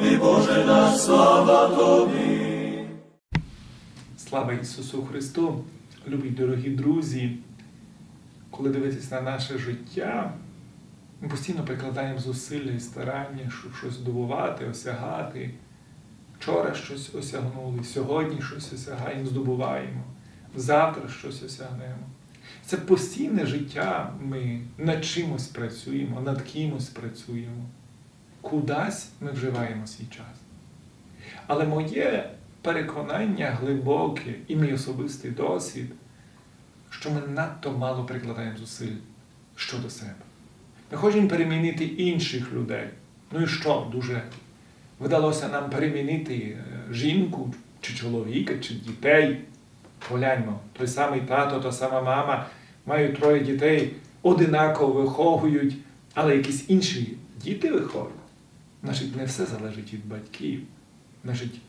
Тобі, Боже наш, слава Тобі. Слава Ісусу Христу, любі дорогі друзі. Коли дивитись на наше життя, ми постійно прикладаємо зусилля і старання, щоб щось здобувати, осягати. Вчора щось осягнули, сьогодні щось осягаємо, здобуваємо, завтра щось осягнемо. Це постійне життя. Ми над чимось працюємо, над кимось працюємо. Кудись ми вживаємо свій час. Але моє переконання глибоке і мій особистий досвід, що ми надто мало прикладаємо зусиль щодо себе. Ми хочемо перемінити інших людей. Ну і що дуже вдалося нам перемінити е, жінку, чи чоловіка, чи дітей. Погляньмо, той самий тато, та сама мама мають троє дітей, одинаково виховують, але якісь інші діти виховують. Значить, не все залежить від батьків. Значить,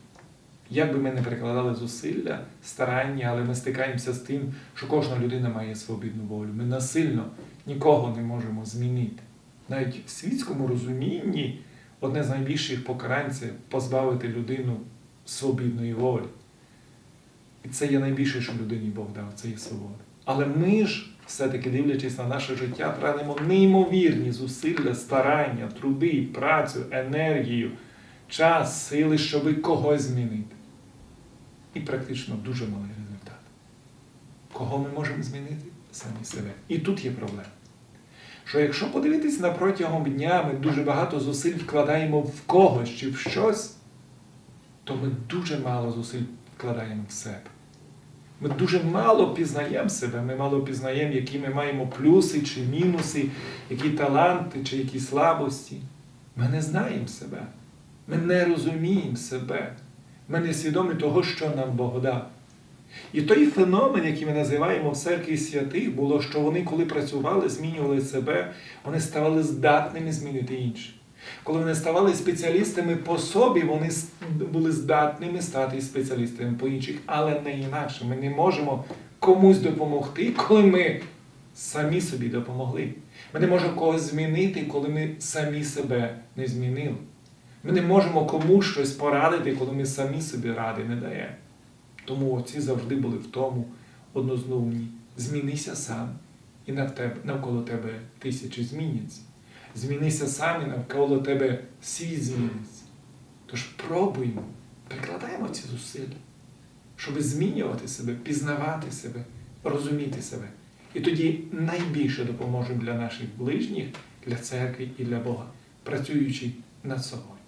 як би ми не прикладали зусилля, старання, але ми стикаємося з тим, що кожна людина має свобідну волю. Ми насильно нікого не можемо змінити. Навіть в світському розумінні одне з найбільших покарань це позбавити людину свобідної волі. І це є найбільше, що людині Бог дав, це є свобода. Але ми ж, все-таки дивлячись на наше життя, тратимо неймовірні зусилля, старання, труди, працю, енергію, час, сили, щоб когось змінити. І практично дуже малий результат. Кого ми можемо змінити? Самі себе. І тут є проблема. Що якщо подивитись на протягом дня, ми дуже багато зусиль вкладаємо в когось чи в щось, то ми дуже мало зусиль вкладаємо в себе. Ми дуже мало пізнаємо себе, ми мало пізнаємо, які ми маємо плюси чи мінуси, які таланти чи які слабості. Ми не знаємо себе. Ми не розуміємо себе. Ми не свідомі того, що нам Бог дав. І той феномен, який ми називаємо в церкві святих, було, що вони, коли працювали, змінювали себе, вони ставали здатними змінити інших. Коли вони ставали спеціалістами по собі, вони були здатними стати спеціалістами по інших, але не інакше. Ми не можемо комусь допомогти, коли ми самі собі допомогли. Ми не можемо когось змінити, коли ми самі себе не змінили. Ми не можемо комусь щось порадити, коли ми самі собі ради не даємо. Тому отці завжди були в тому однознумні. Змінися сам, і навколо тебе тисячі зміняться. Змінися сам, і навколо тебе світ зміниться. Тож пробуємо, прикладаємо ці зусилля, щоб змінювати себе, пізнавати себе, розуміти себе. І тоді найбільше допоможемо для наших ближніх, для церкви і для Бога, працюючи над собою.